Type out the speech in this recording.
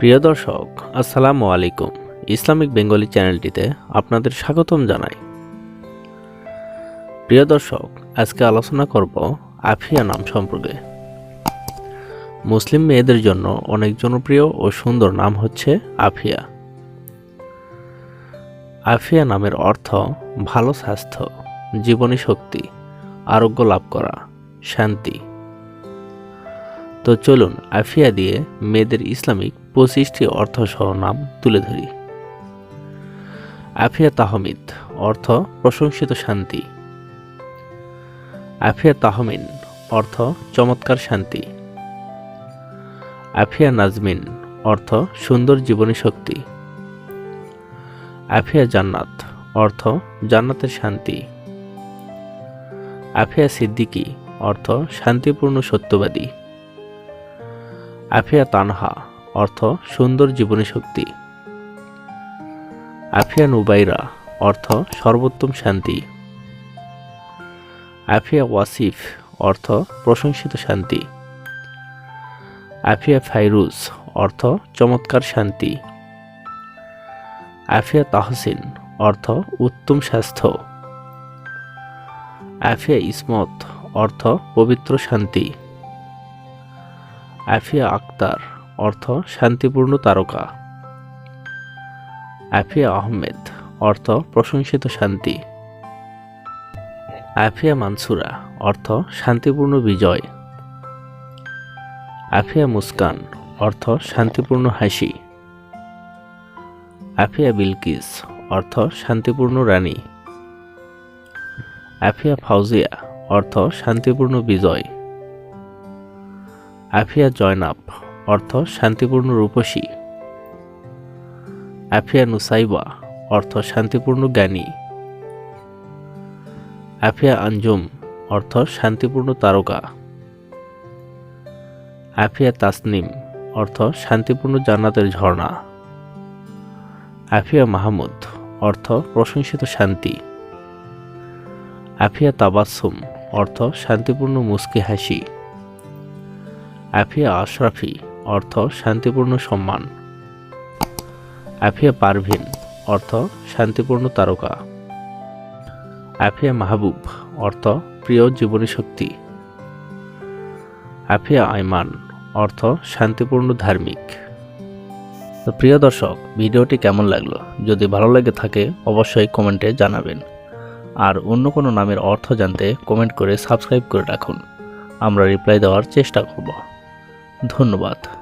প্রিয় দর্শক, আসসালামু আলাইকুম। ইসলামিক বেঙ্গলি চ্যানেলটিতে আপনাদের স্বাগতম জানাই। প্রিয় দর্শক, আজকে আলোচনা করব আফিয়া নাম সম্পর্কে। মুসলিম মেয়েদের জন্য অনেক জনপ্রিয় ও সুন্দর নাম হচ্ছে আফিয়া। আফিয়া নামের অর্থ ভালো স্বাস্থ্য, জীবনী শক্তি, আরোগ্য লাভ করা, শান্তি। তো চলুন আফিয়া দিয়ে মেয়েদের ইসলামিক পঁচিশটি অর্থসহ নাম তুলে ধরি। আফিয়া তাহমিদ, অর্থ প্রশংসিত শান্তি। আফিয়া তাহমিন, অর্থ চমৎকার শান্তি। আফিয়া নাজমিন, অর্থ সুন্দর জীবনী শক্তি। আফিয়া জান্নাত, অর্থ জান্নাতের শান্তি। আফিয়া সিদ্দিকী, অর্থ শান্তিপূর্ণ সত্যবাদী। আফিয়া তানহা, অর্থ সুন্দর জীবনী শক্তি। আফিয়া নুবাইরা, অর্থ সর্বোত্তম শান্তি। আফিয়া ওয়াসিফ, অর্থ প্রশংসিত শান্তি। আফিয়া ফাইরুজ, অর্থ চমৎকার শান্তি। আফিয়া তাহসিন, অর্থ উত্তম স্বাস্থ্য। আফিয়া ইসমত, অর্থ পবিত্র শান্তি। আফিয়া আক্তার, অর্থ শান্তিপূর্ণ তারকা। আফিয়া আহমেদ, অর্থ প্রশংসিত শান্তি। আফিয়া মানসুরা, অর্থ শান্তিপূর্ণ বিজয়। আফিয়া মুস্কান, অর্থ শান্তিপূর্ণ হাসি। আফিয়া বিলকিস, অর্থ শান্তিপূর্ণ রানী। আফিয়া ফাউজিয়া, অর্থ শান্তিপূর্ণ বিজয়। আফিয়া জয়নাব, অর্থ শান্তিপূর্ণ রূপসী। আফিয়া নুসাইবা, অর্থ শান্তিপূর্ণ জ্ঞানী। আফিয়া আঞ্জুম, অর্থ শান্তিপূর্ণ তারকা। আফিয়া তাসনিম, অর্থ শান্তিপূর্ণ জান্নাতের ঝর্ণা। আফিয়া মাহমুদ, অর্থ প্রশংসিত শান্তি। আফিয়া তাবাসুম অর্থ শান্তিপূর্ণ মুস্কি হাসি। আফিয়া আশরাফি, অর্থ শান্তিপূর্ণ সম্মান। আফিয়া পারভিন, অর্থ শান্তিপূর্ণ তারকা। আফিয়া মাহবুব, অর্থ প্রিয় জীবনী শক্তি। আফিয়া আইমান অর্থ শান্তিপূর্ণ ধার্মিক। তো প্রিয় দর্শক, ভিডিওটি কেমন লাগল? যদি ভালো লেগে থাকে, অবশ্যই কমেন্টে জানাবেন। আর অন্য কোনো নামের অর্থ জানতে কমেন্ট করে সাবস্ক্রাইব করে রাখুন। আমরা রিপ্লাই দেওয়ার চেষ্টা করব। ধন্যবাদ।